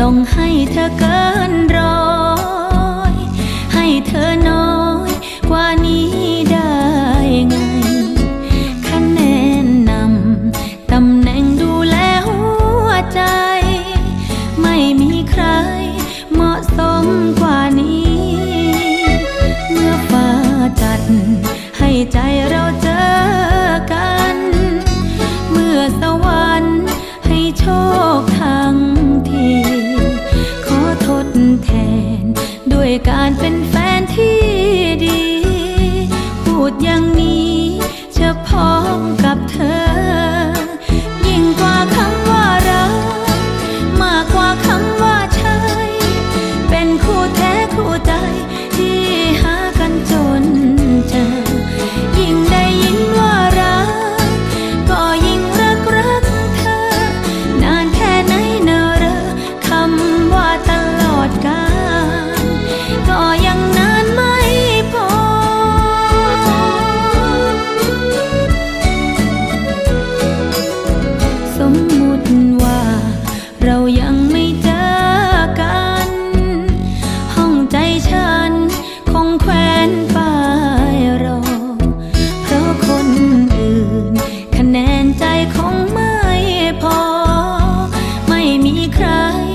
ต้องให้เธอเกินร การเป็นแฟ cry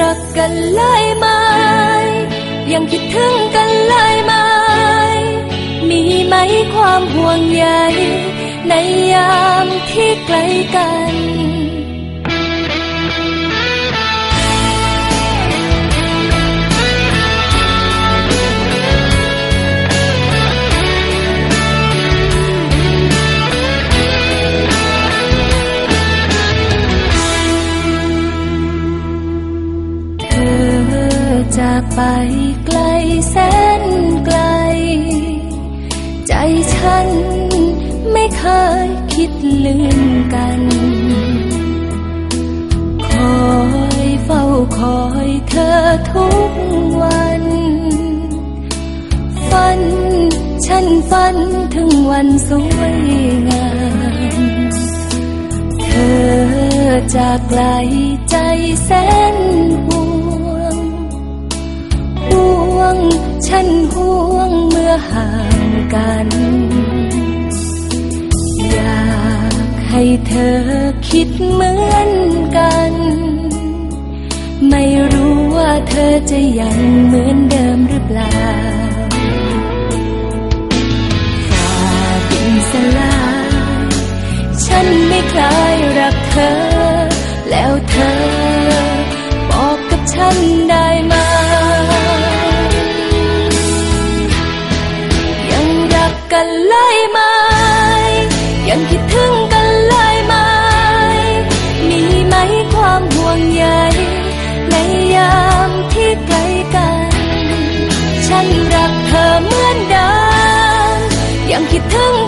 รักกันเลยไหมยังคิดถึงกันเลยไหมมีไหมความห่วงใยในยามที่ไกลกัน ไปไกลแสนไกล ใจฉันไม่เคยคิดลืมกัน คอยเฝ้าคอยเธอทุกวัน ฝันฉันฝันถึงวันสวยงาม เธอจากไกลใจแสน ง ฉันห่วงเมื่อห่างกัน อยากให้เธอคิดเหมือนกัน ไม่รู้ว่าเธอจะยังเหมือนเดิมหรือเปล่าฝากินสลายฉันไม่คลายรักเธอ ฉั